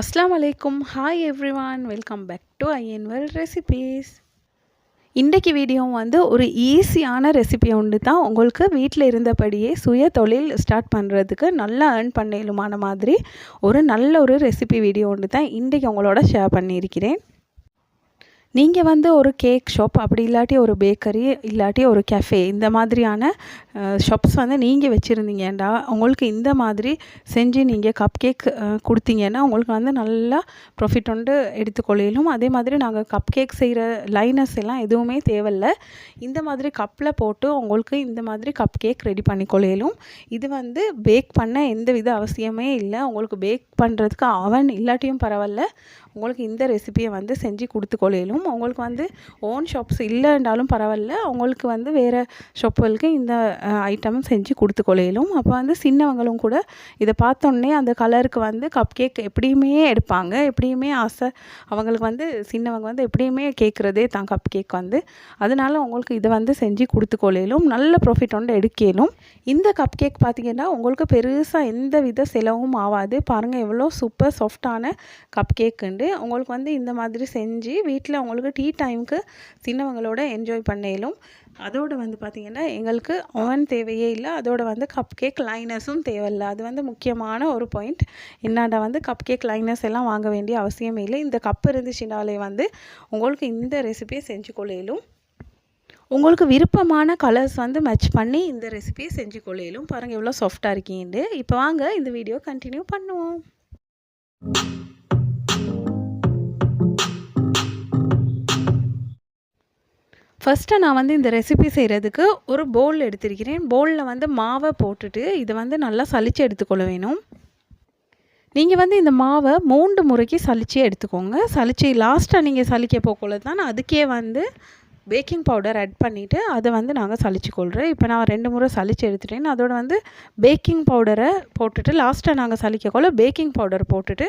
அஸ்லாம் வலைக்கும் hi everyone welcome back to Inwell recipes இன்றைக்கு வீடியோ வந்து ஒரு ஈஸியான ரெசிபி ஒன்று தான். உங்களுக்கு வீட்டில் இருந்தபடியே சுய தொழில் ஸ்டார்ட் பண்ணுறதுக்கு நல்லா ஏர்ன் பண்ணலுமான மாதிரி ஒரு நல்ல ஒரு ரெசிபி வீடியோ ஒன்று தான் இன்றைக்கு உங்களோட ஷேர் பண்ணியிருக்கிறேன். நீங்கள் வந்து ஒரு கேக் ஷாப் அப்படி இல்லாட்டி ஒரு பேக்கரி இல்லாட்டி ஒரு கெஃபே இந்த மாதிரியான ஷாப்ஸ் வந்து நீங்கள் வச்சுருந்தீங்கண்டா உங்களுக்கு இந்த மாதிரி செஞ்சு நீங்கள் கப் கேக் கொடுத்தீங்கன்னா உங்களுக்கு வந்து நல்லா ப்ராஃபிட் வந்து எடுத்துக்கொள்ளிலும். அதே மாதிரி நாங்கள் கப் கேக் செய்கிற லைனஸ் எல்லாம் எதுவுமே தேவையில்ல. இந்த மாதிரி கப்பில் போட்டு உங்களுக்கு இந்த மாதிரி கப் கேக் ரெடி பண்ணிக்கொள்ளையிலும் இது வந்து பேக் பண்ண எந்த வித அவசியமே இல்லை. உங்களுக்கு பேக் பண்ணுறதுக்கு அவன் இல்லாட்டியும் பரவாயில்ல. உங்களுக்கு இந்த ரெசிபியை வந்து செஞ்சு கொடுத்து கொள்ளையிலும் உங்களுக்கு வந்து ஓன் ஷாப்ஸ் இல்லைன்றாலும் பரவாயில்ல. உங்களுக்கு வந்து வேறு ஷாப்புகளுக்கு இந்த ஐட்டமும் செஞ்சு கொடுத்து கொள்ளையிலும் அப்போ வந்து சின்னவங்களும் கூட இதை பார்த்தோன்னே அந்த கலருக்கு வந்து கப் கேக் எப்படியுமே எடுப்பாங்க. எப்படியுமே ஆசை. அவங்களுக்கு வந்து சின்னவங்க வந்து எப்படியுமே கேட்குறதே தான் கப் கேக் வந்து. அதனால உங்களுக்கு இதை வந்து செஞ்சு கொடுத்துக்கொள்ளையிலும் நல்ல ப்ராஃபிட் வந்து இந்த கப் கேக் பார்த்திங்கன்னா உங்களுக்கு பெருசாக எந்த வித செலவும் ஆகாது. பாருங்கள் எவ்வளோ சூப்பர் சாஃப்டான கப் கேக்குண்டு உங்களுக்கு வந்து இந்த மாதிரி செஞ்சு வீட்டில் உங்களுக்கு டீ டைமுக்கு சின்னவங்களோட என்ஜாய் பண்ணலும். அதோடு வந்து பார்த்திங்கன்னா எங்களுக்கு ஓவன் தேவையே இல்லை. அதோடு வந்து கப் கேக் லைனஸும் தேவையில்லை. அது வந்து முக்கியமான ஒரு பாயிண்ட் என்னாண்டா வந்து கப் கேக் லைனஸ் எல்லாம் வாங்க வேண்டிய அவசியமே இல்லை. இந்த கப் இருந்துச்சுனாலே வந்து உங்களுக்கு இந்த ரெசிபியை செஞ்சு கொள்ளையிலும் உங்களுக்கு விருப்பமான கலர்ஸ் வந்து மேட்ச் பண்ணி இந்த ரெசிபியை செஞ்சு கொள்ளையிலும் பாருங்கள் எவ்வளோ சாஃப்டாக இருக்கீண்டு இப்போ வாங்க இந்த வீடியோ கண்டினியூ பண்ணுவோம். ஃபஸ்ட்டு நான் வந்து இந்த ரெசிபி செய்கிறதுக்கு ஒரு பவுல் எடுத்திருக்கிறேன். பவுலில் வந்து மாவை போட்டுட்டு இதை வந்து நல்லா சளிச்சு எடுத்துக்கொள்ள வேணும். நீங்கள் வந்து இந்த மாவை மூன்று முறைக்கு சளிச்சு எடுத்துக்கோங்க. சளிச்சு லாஸ்ட்டாக நீங்கள் சளிக்க போக்குள்ள தான். நான் அதுக்கே வந்து பேக்கிங் பவுடர் ஆட் பண்ணிவிட்டு அதை வந்து நாங்கள் சளிச்சுக்கொள்கிறோம் இப்போ நான் ரெண்டு முறை சளிச்சு எடுத்துட்டேன். அதோட வந்து பேக்கிங் பவுடரை போட்டுட்டு லாஸ்ட்டாக நாங்கள் சளிக்கக்குள்ள பேக்கிங் பவுடர் போட்டுட்டு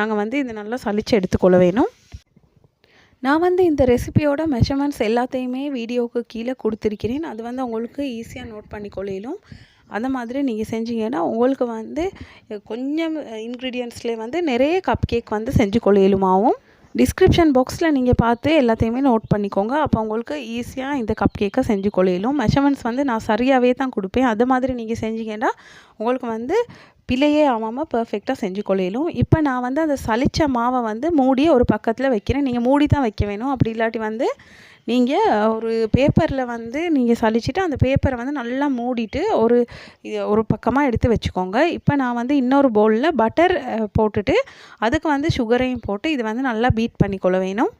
நாங்கள் வந்து இதை நல்லா சளிச்சு எடுத்துக்கொள்ள வேணும். நான் வந்து இந்த ரெசிபியோட மெஷர்மெண்ட்ஸ் எல்லாத்தையுமே வீடியோவுக்கு கீழே கொடுத்துருக்கிறேன். அது வந்து உங்களுக்கு ஈஸியாக நோட் பண்ணிக்கொள்ளிலும் அந்த மாதிரி நீங்கள் செஞ்சீங்கன்னா உங்களுக்கு வந்து கொஞ்சம் இன்க்ரீடியன்ட்ஸ்லேயே வந்து நிறைய கப் கேக் வந்து செஞ்சு கொள்ளையிலுமாவும் டிஸ்கிரிப்ஷன் பாக்ஸில் நீங்கள் பார்த்து எல்லாத்தையுமே நோட் பண்ணிக்கோங்க. அப்போ உங்களுக்கு ஈஸியாக இந்த கப் கேக்கை செஞ்சு கொள்ளையிலும் மெஷர்மெண்ட்ஸ் வந்து நான் சரியாகவே தான் கொடுப்பேன். அது மாதிரி நீங்கள் செஞ்சீங்கன்னா உங்களுக்கு வந்து பிழையே ஆகாமல் பர்ஃபெக்டாக செஞ்சு கொள்ளையிலும். இப்போ நான் வந்து அந்த சளிச்ச மாவை வந்து மூடி ஒரு பக்கத்தில் வைக்கிறேன். நீங்கள் மூடி தான் வைக்க வேணும். அப்படி இல்லாட்டி வந்து நீங்கள் ஒரு பேப்பரில் வந்து நீங்கள் சளிச்சிட்டு அந்த பேப்பரை வந்து நல்லா மூடிட்டு ஒரு இது ஒரு பக்கமாக எடுத்து வச்சுக்கோங்க. இப்போ நான் வந்து இன்னொரு பவுலில் பட்டர் போட்டுட்டு அதுக்கு வந்து சுகரையும் போட்டு இது வந்து நல்லா பீட் பண்ணிக்கொள்ள வேணும்.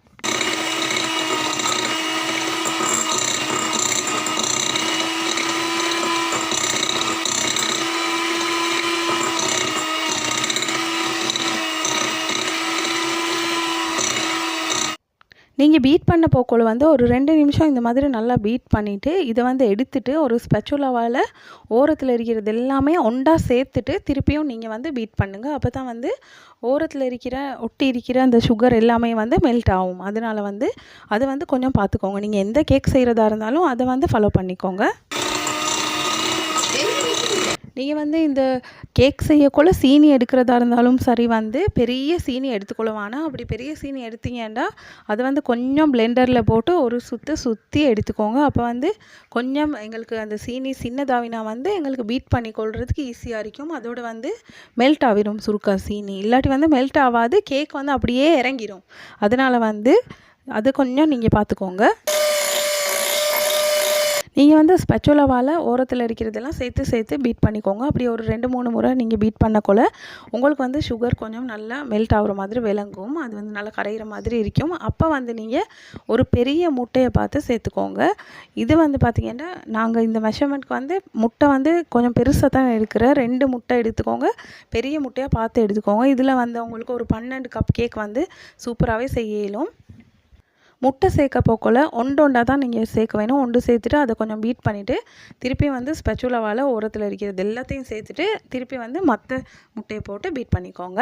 நீங்கள் பீட் பண்ண போக்குள்ள வந்து ஒரு ரெண்டு நிமிஷம் இந்த மாதிரி நல்லா பீட் பண்ணிவிட்டு இதை வந்து எடுத்துட்டு ஒரு ஸ்பெச்சுலாவால் ஓரத்தில் இருக்கிறது எல்லாமே ஒண்டா சேர்த்துட்டு திருப்பியும் நீங்கள் வந்து பீட் பண்ணுங்கள் அப்போ தான் வந்து ஓரத்தில் இருக்கிற ஒட்டி இருக்கிற அந்த சுகர் எல்லாமே வந்து மெல்ட் ஆகும். அதனால் வந்து அதை வந்து கொஞ்சம் பார்த்துக்கோங்க. நீங்கள் எந்த கேக் செய்கிறதா இருந்தாலும் அதை வந்து ஃபாலோ பண்ணிக்கோங்க. நீங்கள் வந்து இந்த கேக் செய்யக்குள்ள சீனி எடுக்கிறதா இருந்தாலும் சரி வந்து பெரிய சீனி எடுத்துக்கொள்ளுவானா அப்படி பெரிய சீனி எடுத்தீங்கன்னா அதை வந்து கொஞ்சம் பிளெண்டரில் போட்டு ஒரு சுற்று சுற்றி எடுத்துக்கோங்க. அப்போ வந்து கொஞ்சம் எங்களுக்கு அந்த சீனி சின்னதாவினா வந்து எங்களுக்கு பீட் பண்ணி கொள்றதுக்கு ஈஸியாக இருக்கும். அதோடு வந்து மெல்ட் ஆகிடும் சுருக்கா சீனி. இல்லாட்டி வந்து மெல்ட் ஆகாது கேக் வந்து அப்படியே இறங்கிடும் அதனால் வந்து அது கொஞ்சம் நீங்கள் பார்த்துக்கோங்க. நீங்கள் வந்து ஸ்பெச்சோலாவால் ஓரத்தில் இருக்கிறதெல்லாம் சேர்த்து சேர்த்து பீட் பண்ணிக்கோங்க. அப்படி ஒரு ரெண்டு மூணு முறை நீங்கள் பீட் பண்ணக்குள்ள உங்களுக்கு வந்து சுகர் கொஞ்சம் நல்லா மெல்ட் ஆகிற மாதிரி விளங்கும். அது வந்து நல்லா கரைகிற மாதிரி இருக்கும். அப்போ வந்து நீங்கள் ஒரு பெரிய முட்டையை பார்த்து சேர்த்துக்கோங்க. இது வந்து பார்த்திங்கன்னா நாங்கள் இந்த மெஷர்மெண்ட்க்கு வந்து முட்டை வந்து கொஞ்சம் பெருசாக தான் இருக்கிற ரெண்டு முட்டை எடுத்துக்கோங்க. பெரிய முட்டையாக பார்த்து எடுத்துக்கோங்க. இதில் வந்து உங்களுக்கு ஒரு பன்னெண்டு கப் கேக் வந்து சூப்பராகவே செய்யலும். முட்டை சேர்க்க போக்கில் ஒன்று ஒன்றாக தான் நீங்கள் சேர்க்க வேணும். ஒன்று சேர்த்துட்டு அதை கொஞ்சம் பீட் பண்ணிவிட்டு திருப்பி வந்து ஸ்பெச்சுலவால் ஓரத்தில் இருக்கிறது எல்லாத்தையும் சேர்த்துட்டு திருப்பி வந்து மற்ற முட்டையை போட்டு பீட் பண்ணிக்கோங்க.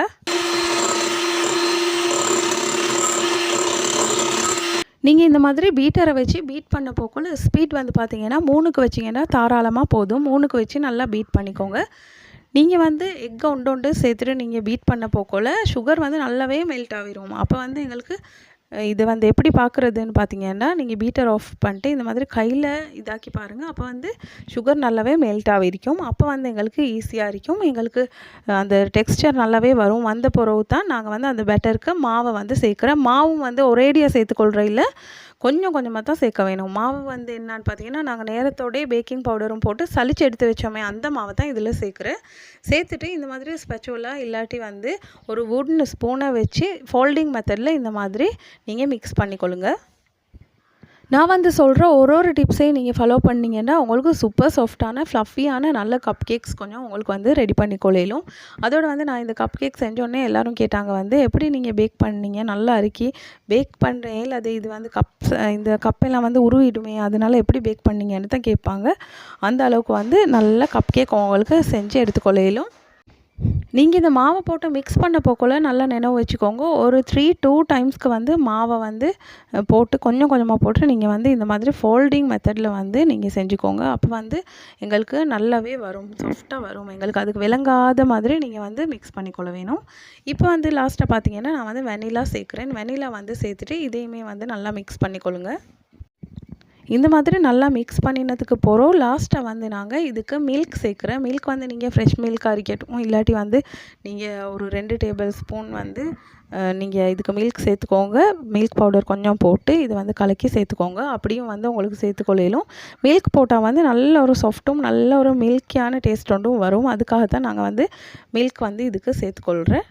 நீங்கள் இந்த மாதிரி பீட்டரை வச்சு பீட் பண்ண போக்குள்ள ஸ்பீட் வந்து பார்த்தீங்கன்னா மூணுக்கு வச்சிங்கன்னா தாராளமாக போதும். மூணுக்கு வச்சு நல்லா பீட் பண்ணிக்கோங்க. நீங்கள் வந்து எக்கை உண்டு உண்டு சேர்த்துட்டு நீங்கள் பீட் பண்ண போக்கோல சுகர் வந்து நல்லாவே மெல்ட் ஆகிரும் அப்போ வந்து எங்களுக்கு இது வந்து எப்படி பார்க்குறதுன்னு பார்த்தீங்கன்னா நீங்கள் பீட்டர் ஆஃப் பண்ணிட்டு இந்த மாதிரி கையில் இதாக்கி பாருங்கள் அப்போ வந்து சுகர் நல்லாவே மெல்ட் ஆகிருக்கும். அப்போ வந்து எங்களுக்கு ஈஸியாக இருக்கும். எங்களுக்கு அந்த டெக்ஸ்டர் நல்லாவே வரும். வந்த பிறகு தான் நாங்கள் வந்து அந்த பெட்டருக்கு மாவை வந்து சேர்க்குறேன் மாவும் வந்து ஒரேடியாக சேர்த்துக்கொள்கிற இல்லை. கொஞ்சம் கொஞ்சமாக தான் சேர்க்க வேணும். மாவு வந்து என்னன்னு பார்த்தீங்கன்னா நாங்கள் நேரத்தோடய பேக்கிங் பவுடரும் போட்டு சளிச்சு எடுத்து வச்சோமே அந்த மாவை தான் இதில் சேர்க்குறேன். சேர்த்துட்டு இந்த மாதிரி ஸ்பெச்சுவலாக இல்லாட்டி வந்து ஒரு வுட்னு ஸ்பூனை வச்சு ஃபோல்டிங் மெத்தடில் இந்த மாதிரி நீங்கள் மிக்ஸ் பண்ணிக்கொள்ளுங்கள் நான் வந்து சொல்கிற ஒரு ஒரு டிப்ஸையும் நீங்கள் ஃபாலோ பண்ணீங்கன்னா உங்களுக்கு சூப்பர் சாஃப்டான ஃப்ளஃபியான நல்ல கப் கேக்ஸ் கொஞ்சம் உங்களுக்கு வந்து ரெடி பண்ணி கொள்ளையிலும். அதோடு வந்து நான் இந்த கப் கேக் செஞ்சோடனே எல்லோரும் கேட்டாங்க வந்து எப்படி நீங்கள் பேக் பண்ணீங்க? நல்லா அறுக்கி பேக் பண்ணுறேன் இல்லை அது இது வந்து கப்ஸ் இந்த கப்பெல்லாம் வந்து உருவிடுமே. அதனால் எப்படி பேக் பண்ணீங்கன்னு தான் கேட்பாங்க. அந்த அளவுக்கு வந்து நல்ல கப் கேக் உங்களுக்கு செஞ்சு எடுத்துக்கொள்ளையிலும் நீங்கள் இந்த மாவை போட்டு மிக்ஸ் பண்ண போக்குள்ள நல்லா நினைவு வச்சுக்கோங்க. ஒரு த்ரீ டூ டைம்ஸ்க்கு வந்து மாவை வந்து போட்டு கொஞ்சம் கொஞ்சமாக போட்டு நீங்கள் வந்து இந்த மாதிரி ஃபோல்டிங் மெத்தடில் வந்து நீங்கள் செஞ்சுக்கோங்க. அப்போ வந்து எங்களுக்கு நல்லாவே வரும். சாஃப்டாக வரும். எங்களுக்கு அதுக்கு விளங்காத மாதிரி நீங்கள் வந்து மிக்ஸ் பண்ணிக்கொள்ள வேணும். இப்போ வந்து லாஸ்ட்டாக பார்த்தீங்கன்னா நான் வந்து வெனிலா சேர்க்குறேன். வெனிலா வந்து சேர்த்துட்டு இதையுமே வந்து நல்லா மிக்ஸ் பண்ணிக்கொள்ளுங்க. இந்த மாதிரி நல்லா மிக்ஸ் பண்ணினதுக்கு போகிறோம் லாஸ்ட்டாக வந்து நாங்கள் இதுக்கு மில்க் சேர்க்குறேன். மில்க் வந்து நீங்கள் ஃப்ரெஷ் மில்காக இருக்கட்டும் இல்லாட்டி வந்து நீங்கள் ஒரு ரெண்டு டேபிள் ஸ்பூன் வந்து நீங்கள் இதுக்கு மில்க் சேர்த்துக்கோங்க. மில்க் பவுடர் கொஞ்சம் போட்டு இது வந்து கலக்கி சேர்த்துக்கோங்க. அப்படியும் வந்து உங்களுக்கு சேர்த்துக்கொள்ளையிலும் மில்க் போட்டால் வந்து நல்ல ஒரு சாஃப்ட்டும் நல்ல ஒரு மில்கியான டேஸ்ட் ஒன்றும் வரும். அதுக்காக தான் நாங்கள் வந்து மில்க் வந்து இதுக்கு சேர்த்துக்கொள்கிறேன்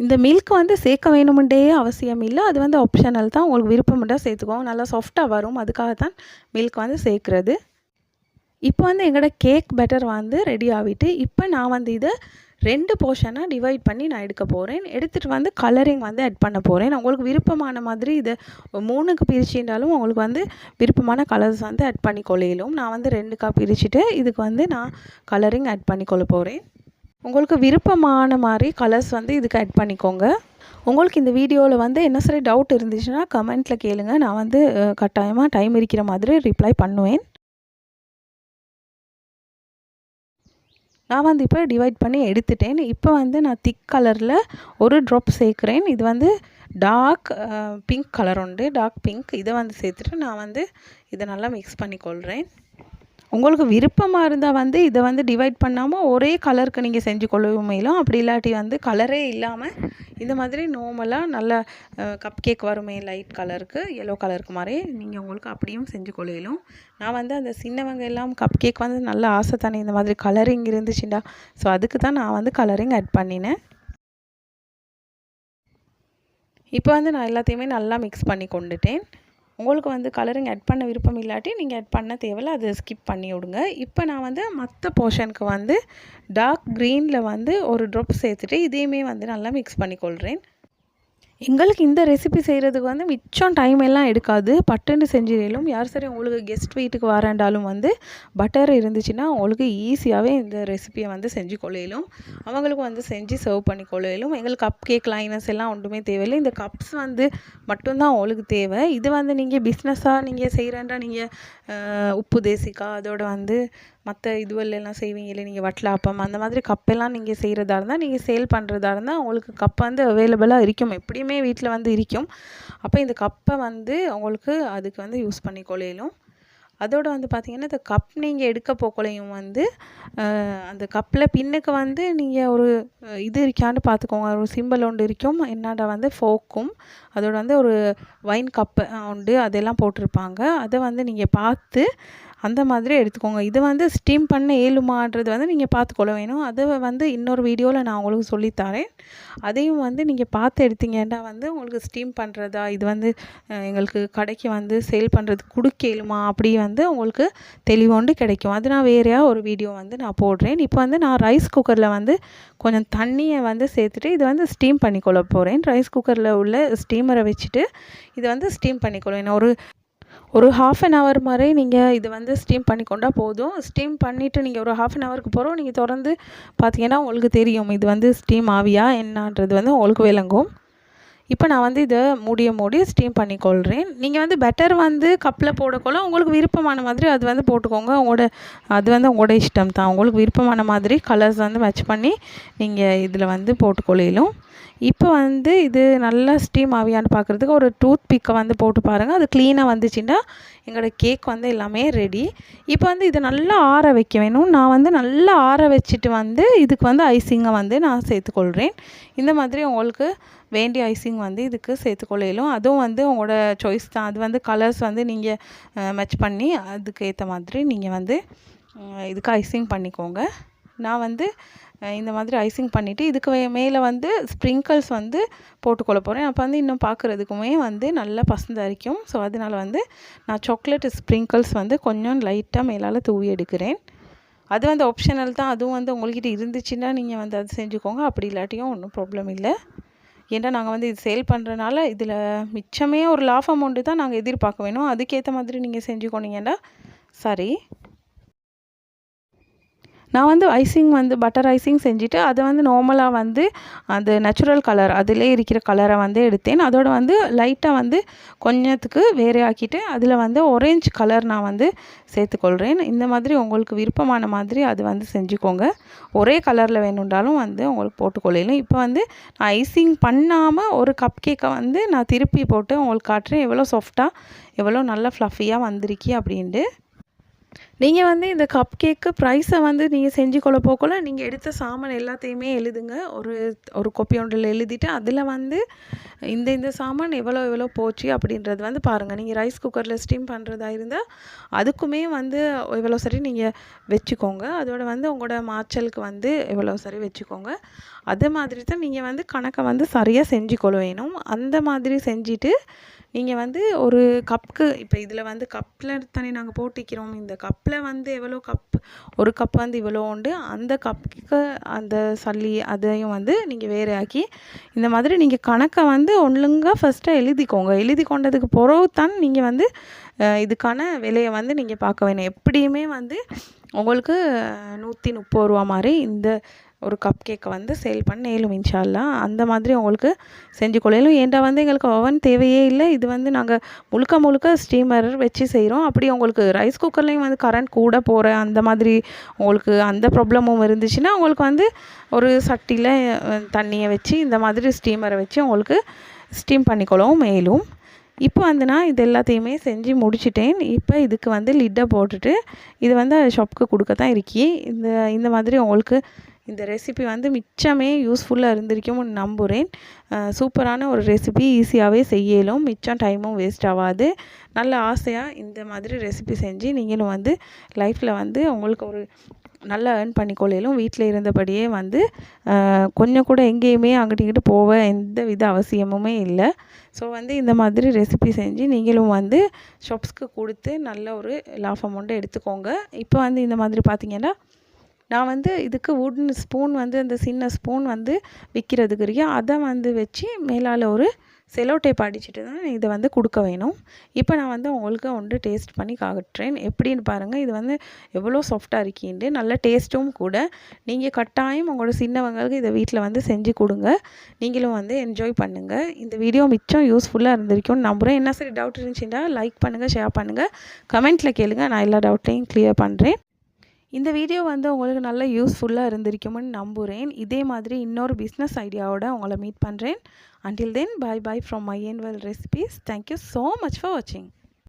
இந்த மில்க் வந்து சேர்க்க வேணுமெண்டே அவசியம் இல்லை. அது வந்து ஆப்ஷனல் தான். உங்களுக்கு விருப்பம்ட்டா சேர்த்துக்கோங்க. நல்லா சாஃப்டாக வரும். அதுக்காக தான் மில்க் வந்து சேர்க்குறது. இப்போ வந்து எங்களோட கேக் பெட்டர் வந்து ரெடி ஆகிட்டு இப்போ நான் வந்து இதை ரெண்டு போர்ஷனாக டிவைட் பண்ணி நான் எடுக்க போகிறேன் எடுத்துகிட்டு வந்து கலரிங் வந்து ஆட் பண்ண போகிறேன் உங்களுக்கு விருப்பமான மாதிரி இதை மூணுக்கு பிரிச்சுட்டாலும் உங்களுக்கு வந்து விருப்பமான கலர்ஸ் வந்து ஆட் பண்ணி கொள்ளையிலும் நான் வந்து ரெண்டுக்காக பிரிச்சுட்டு இதுக்கு வந்து நான் கலரிங் ஆட் பண்ணி கொள்ள போகிறேன் உங்களுக்கு விருப்பமான மாதிரி கலர்ஸ் வந்து இதுக்கு ஆட் பண்ணிக்கோங்க. உங்களுக்கு இந்த வீடியோவில் வந்து என்ன சரி டவுட் இருந்துச்சுன்னா கமெண்ட்டில் கேளுங்க. நான் வந்து கட்டாயமாக டைம் இருக்கிற மாதிரி ரிப்ளை பண்ணுவேன். நான் வந்து இப்போ டிவைட் பண்ணி எடுத்துட்டேன். இப்போ வந்து நான் திக் கலரில் ஒரு ட்ராப் சேர்க்குறேன். இது வந்து டார்க் பிங்க் கலர் உண்டு. டார்க் பிங்க் இதை வந்து சேர்த்துட்டு நான் வந்து இதை நல்லா மிக்ஸ் பண்ணிக்கொள்கிறேன் உங்களுக்கு விருப்பமாக இருந்தால் வந்து இதை வந்து டிவைட் பண்ணாமல் ஒரே கலருக்கு நீங்கள் செஞ்சு கொள்ளவும் மேலும். அப்படி இல்லாட்டி வந்து கலரே இல்லாமல் இந்த மாதிரி நார்மலாக நல்ல கப் கேக் வருமே லைட் கலருக்கு எல்லோ கலருக்கு மாதிரி நீங்கள் உங்களுக்கு அப்படியும் செஞ்சு கொள்ளையிலும் நான் வந்து அந்த சின்னவங்க எல்லாம் கப் கேக் வந்து நல்ல ஆசை தானே இந்த மாதிரி கலரிங் இருந்துச்சுண்டா. ஸோ அதுக்கு தான் நான் வந்து கலரிங் ஆட் பண்ணினேன். இப்போ வந்து நான் எல்லாத்தையுமே நல்லா மிக்ஸ் பண்ணி கொண்டுட்டேன். உங்களுக்கு வந்து கலரிங் ஆட் பண்ண விருப்பம் இல்லாட்டி நீங்கள் ஆட் பண்ண தேவையில்ல அதை ஸ்கிப் பண்ணி விடுங்க. இப்போ நான் வந்து மற்ற போர்ஷனுக்கு வந்து டார்க் க்ரீனில் வந்து ஒரு ட்ராப் சேர்த்துட்டு இதையுமே வந்து நல்லா மிக்ஸ் பண்ணிக்கொள்கிறேன் எங்களுக்கு இந்த ரெசிபி செய்கிறதுக்கு வந்து மிச்சம் டைம் எல்லாம் எடுக்காது. பட்டுன்னு செஞ்சிடலும் யார் சரி உங்களுக்கு கெஸ்ட் வீட்டுக்கு வரேன்டாலும் வந்து பட்டர் இருந்துச்சுன்னா உங்களுக்கு ஈஸியாகவே இந்த ரெசிபியை வந்து செஞ்சு கொள்ளையிலும். அவங்களுக்கு வந்து செஞ்சு சர்வ் பண்ணி கொள்ளையிலும். எங்களுக்கு கப் கேக் லைனஸ் எல்லாம் ஒன்றுமே தேவையில்லை. இந்த கப்ஸ் வந்து மட்டும்தான் உங்களுக்கு தேவை. இது வந்து நீங்கள் பிஸ்னஸாக நீங்கள் செய்கிறேன்டா நீங்கள் உப்பு தேசிக்கா அதோட வந்து மற்ற இதுவெல்லாம் செய்வீங்களே நீங்கள் வட்டலாப்பம் அந்த மாதிரி கப்பெல்லாம் நீங்கள் செய்கிறதா இருந்தால் நீங்கள் சேல் பண்ணுறதா இருந்தால் உங்களுக்கு கப் வந்து அவைலபிளாக இருக்கும். எப்படியுமே வீட்டில் வந்து இருக்கும். அப்போ இந்த கப்பை வந்து உங்களுக்கு அதுக்கு வந்து யூஸ் பண்ணி அதோடு வந்து பார்த்திங்கன்னா இந்த கப் நீங்கள் எடுக்க போக்கலையும் வந்து அந்த கப்பில் பின்னுக்கு வந்து நீங்கள் ஒரு இது இருக்கான்னு பார்த்துக்கோங்க ஒரு சிம்பிள் ஒன்று இருக்கும். என்னடா வந்து ஃபோக்கும் அதோட வந்து ஒரு வைன் கப்பு உண்டு. அதெல்லாம் போட்டிருப்பாங்க. அதை வந்து நீங்கள் பார்த்து அந்த மாதிரி எடுத்துக்கோங்க. இது வந்து ஸ்டீம் பண்ண ஏழுமான்றது வந்து நீங்கள் பார்த்துக்கொள்ள வேணும். அதை வந்து இன்னொரு வீடியோவில் நான் உங்களுக்கு சொல்லித்தரேன் அதையும் வந்து நீங்கள் பார்த்து எடுத்தீங்கன்னா வந்து உங்களுக்கு ஸ்டீம் பண்ணுறதா இது வந்து எங்களுக்கு கடைக்கு வந்து சேல் பண்ணுறதுக்கு கொடுக்கலுமா அப்படி வந்து உங்களுக்கு தெளிவோண்டு கிடைக்கும். அது நான் வேறையாக ஒரு வீடியோ வந்து நான் போடுறேன். இப்போ வந்து நான் ரைஸ் குக்கரில் வந்து கொஞ்சம் தண்ணியை வந்து சேர்த்துட்டு இது வந்து ஸ்டீம் பண்ணிக்கொள்ள போகிறேன் ரைஸ் குக்கரில் உள்ள ஸ்டீமரை வச்சுட்டு இதை வந்து ஸ்டீம் பண்ணிக்கொள்வேன். ஒரு ஒரு ஹாஃப் அன் ஹவர் மாதிரி நீங்கள் இது வந்து ஸ்டீம் பண்ணி போதும். ஸ்டீம் பண்ணிவிட்டு நீங்கள் ஒரு ஹாஃப் அன் ஹவருக்கு போகிறோம் நீங்கள் திறந்து பார்த்தீங்கன்னா உங்களுக்கு தெரியும். இது வந்து ஸ்டீம் ஆவியா? என்னன்றது வந்து உங்களுக்கு விளங்கும். இப்போ நான் வந்து இதை மூடிய மூடி ஸ்டீம் பண்ணிக்கொள்கிறேன் நீங்கள் வந்து பெட்டர் வந்து கப்பில் போடக்கொள்ள உங்களுக்கு விருப்பமான மாதிரி அது வந்து போட்டுக்கோங்க. உங்களோட அது வந்து உங்களோட இஷ்டம் தான் உங்களுக்கு விருப்பமான மாதிரி கலர்ஸ் வந்து மேட்ச் பண்ணி நீங்கள் இதில் வந்து போட்டுக்கொள்ளையிலும் இப்போ வந்து இது நல்லா ஸ்டீம் ஆவியான்னு பார்க்குறதுக்கு ஒரு டூத் பிக்கை வந்து போட்டு பாருங்கள் அது க்ளீனாக வந்துச்சுன்னா எங்களோட கேக் வந்து எல்லாமே ரெடி இப்போ வந்து இதை நல்லா ஆற வைக்க வேணும். நான் வந்து நல்லா ஆற வச்சுட்டு வந்து இதுக்கு வந்து ஐசிங்கை வந்து நான் சேர்த்துக்கொள்கிறேன் இந்த மாதிரி உங்களுக்கு வேண்டிய ஐசிங் வந்து இதுக்கு சேர்த்துக்கொள்ளையிலும். அதுவும் வந்து உங்களோட சாய்ஸ் தான். அது வந்து கலர்ஸ் வந்து நீங்கள் மேட்ச் பண்ணி அதுக்கு ஏற்ற மாதிரி நீங்கள் வந்து இதுக்கு ஐசிங் பண்ணிக்கோங்க. நான் வந்து இந்த மாதிரி ஐசிங் பண்ணிவிட்டு இதுக்கு மேலே வந்து ஸ்ப்ரிங்கிள்ஸ் வந்து போட்டுக்கொள்ள போகிறேன் அப்போ வந்து இன்னும் பார்க்குறதுக்குமே வந்து நல்லா பசந்தரிக்கும் ஸோ அதனால் வந்து நான் சாக்லேட் ஸ்ப்ரிங்கிள்ஸ் வந்து கொஞ்சம் லைட்டாக மேலால் தூவி எடுக்கிறேன். அது வந்து ஆப்ஷனல் தான். அதுவும் வந்து உங்கள்கிட்ட இருந்துச்சுன்னா நீங்கள் வந்து அது செஞ்சுக்கோங்க. அப்படி இல்லாட்டியும் ஒன்றும் ப்ராப்ளம் இல்லை. ஏன்னா நாங்கள் வந்து இது சேல் பண்ணுறனால இதில் மிச்சமே ஒரு லாஃப் அமௌண்ட்டு தான் நாங்கள் எதிர்பார்க்க வேணும். அதுக்கேற்ற மாதிரி நீங்கள் செஞ்சுக்கோனீங்கன்னா சரி. நான் வந்து ஐசிங் வந்து பட்டர் ஐசிங் செஞ்சுட்டு அதை வந்து நார்மலாக வந்து அந்த நேச்சுரல் கலர் அதிலே இருக்கிற கலரை வந்து எடுத்தேன். அதோட வந்து லைட்டாக வந்து கொஞ்சத்துக்கு வேறு ஆக்கிட்டு அதில் வந்து ஒரேஞ்ச் கலர் நான் வந்து சேர்த்துக்கொள்கிறேன் இந்த மாதிரி உங்களுக்கு விருப்பமான மாதிரி அது வந்து செஞ்சுக்கோங்க. ஒரே கலரில் வேணுன்றாலும் வந்து உங்களுக்கு போட்டுக்கொள்ளலாம். இப்போ வந்து நான் ஐசிங் பண்ணாமல் ஒரு கப் கேக்கை வந்து நான் திருப்பி போட்டு உங்களுக்கு காட்டுறேன். எவ்வளோ சாஃப்டாக எவ்வளோ நல்லா ஃப்ளஃபியாக வந்திருக்கி அப்படின்ட்டு. நீங்கள் வந்து இந்த கப் கேக்கு ப்ரைஸை வந்து நீங்கள் செஞ்சு கொள்ள போக்கல நீங்கள் எடுத்த சாமான் எல்லாத்தையுமே எழுதுங்க. ஒரு ஒரு கொப்பி ஒன்றில் எழுதிட்டு அதில் வந்து இந்த இந்த சாமான் எவ்வளோ எவ்வளோ போச்சு அப்படின்றது வந்து பாருங்கள் நீங்கள் ரைஸ் குக்கரில் ஸ்டீம் பண்ணுறதா இருந்தால் அதுக்குமே வந்து எவ்வளோ சரி நீங்கள் வச்சுக்கோங்க. அதோட வந்து உங்களோட மாச்சலுக்கு வந்து எவ்வளோ சரி வச்சுக்கோங்க. அதே மாதிரி தான் நீங்கள் வந்து கணக்கை வந்து சரியாக செஞ்சு கொள்ள வேணும். அந்த மாதிரி செஞ்சுட்டு நீங்கள் வந்து ஒரு கப்புக்கு இப்போ இதில் வந்து கப்பில் தானே நாங்கள் போட்டிக்கிறோம் இந்த கப்பில் வந்து எவ்வளோ கப் ஒரு கப் வந்து இவ்வளோ உண்டு. அந்த கப்புக்கு அந்த சல்லி அதையும் வந்து நீங்கள் வேறு ஆக்கி இந்த மாதிரி நீங்கள் கணக்கை வந்து ஒழுங்காக ஃபஸ்ட்டாக எழுதிக்கோங்க. எழுதி கொண்டதுக்கு பிறகு தான் நீங்கள் வந்து இதுக்கான விலையை வந்து நீங்கள் பார்க்க வேணும். எப்படியுமே வந்து உங்களுக்கு நூற்றி முப்பது ரூபா மாதிரி இந்த ஒரு கப் கேக்கை வந்து சேல் பண்ண ஏழும் இன்ஷால்லாம் அந்த மாதிரி உங்களுக்கு செஞ்சு கொள்ளையிலும் ஏன்டா வந்து எங்களுக்கு ஓவன் தேவையே இல்லை. இது வந்து நாங்கள் முழுக்க முழுக்க ஸ்டீமர் வச்சு செய்கிறோம் அப்படி உங்களுக்கு ரைஸ் குக்கர்லேயும் வந்து கரண்ட் கூட போகிற அந்த மாதிரி உங்களுக்கு அந்த ப்ராப்ளமும் இருந்துச்சுன்னா உங்களுக்கு வந்து ஒரு சட்டியில் தண்ணியை வச்சு இந்த மாதிரி ஸ்டீமரை வச்சு உங்களுக்கு ஸ்டீம் பண்ணிக்கொள்ளவும் மேலும். இப்போ வந்து நான் இது எல்லாத்தையுமே செஞ்சு முடிச்சிட்டேன். இப்போ இதுக்கு வந்து லிட்டை போட்டுட்டு இது வந்து ஷாப்புக்கு கொடுக்க தான் இருக்கி இந்த இந்த மாதிரி உங்களுக்கு இந்த ரெசிபி வந்து மிச்சமே யூஸ்ஃபுல்லாக இருந்திருக்கும்னு நம்புகிறேன் சூப்பரான ஒரு ரெசிபி ஈஸியாகவே செய்யலும். மிச்சம் டைமும் வேஸ்ட் ஆகாது. நல்ல ஆசையாக இந்த மாதிரி ரெசிபி செஞ்சு நீங்களும் வந்து லைஃப்பில் வந்து உங்களுக்கு ஒரு நல்லா ஏர்ன் பண்ணிக்கொள்ளையிலும் வீட்டில் இருந்தபடியே வந்து கொஞ்சம் கூட எங்கேயுமே அங்கிட்டு இங்கிட்டு போக எந்த வித அவசியமுமே இல்லை. ஸோ வந்து இந்த மாதிரி ரெசிபி செஞ்சு நீங்களும் வந்து ஷாப்ஸ்க்கு கொடுத்து நல்ல ஒரு லாஃப் அமௌண்ட்டை எடுத்துக்கோங்க. இப்போ வந்து இந்த மாதிரி பார்த்திங்கன்னா நான் வந்து இதுக்கு வுட்டன் ஸ்பூன் வந்து அந்த சின்ன ஸ்பூன் வந்து விற்கிறதுக்கு விற்கிறதுக்குரிய அதை வந்து வச்சு மேலால் ஒரு செலோ டேப் அடிச்சுட்டு தான் இதை வந்து கொடுக்க வேணும். இப்போ நான் வந்து உங்களுக்கு ஒன்று டேஸ்ட் பண்ணி காட்டுறேன். எப்படின்னு பாருங்கள் இது வந்து எவ்வளோ சாஃப்டாக இருக்கீன்ட்டு நல்ல டேஸ்ட்டும் கூட. நீங்கள் கட்டாயம் உங்களோட சின்னவங்களுக்கு இதை வீட்டில் வந்து செஞ்சு கொடுங்க. நீங்களும் வந்து என்ஜாய் பண்ணுங்கள் இந்த வீடியோ மிச்சம் யூஸ்ஃபுல்லாக இருந்திருக்கும்னு நம்புகிறேன் என்ன சரி டவுட் இருந்துச்சுன்னா லைக் பண்ணுங்கள் ஷேர் பண்ணுங்கள் கமெண்ட்டில் கேளுங்கள் நான் எல்லா டவுட்டையும் கிளியர் பண்ணுறேன் இந்த வீடியோ வந்து உங்களுக்கு நல்ல யூஸ்ஃபுல்லாக இருந்திருக்கும்னு நம்புகிறேன் இதே மாதிரி இன்னொரு பிஸ்னஸ் ஐடியாவோட உங்களை மீட் பண்ணுறேன் until then bye bye from my N well recipes thank you so much for வாட்சிங்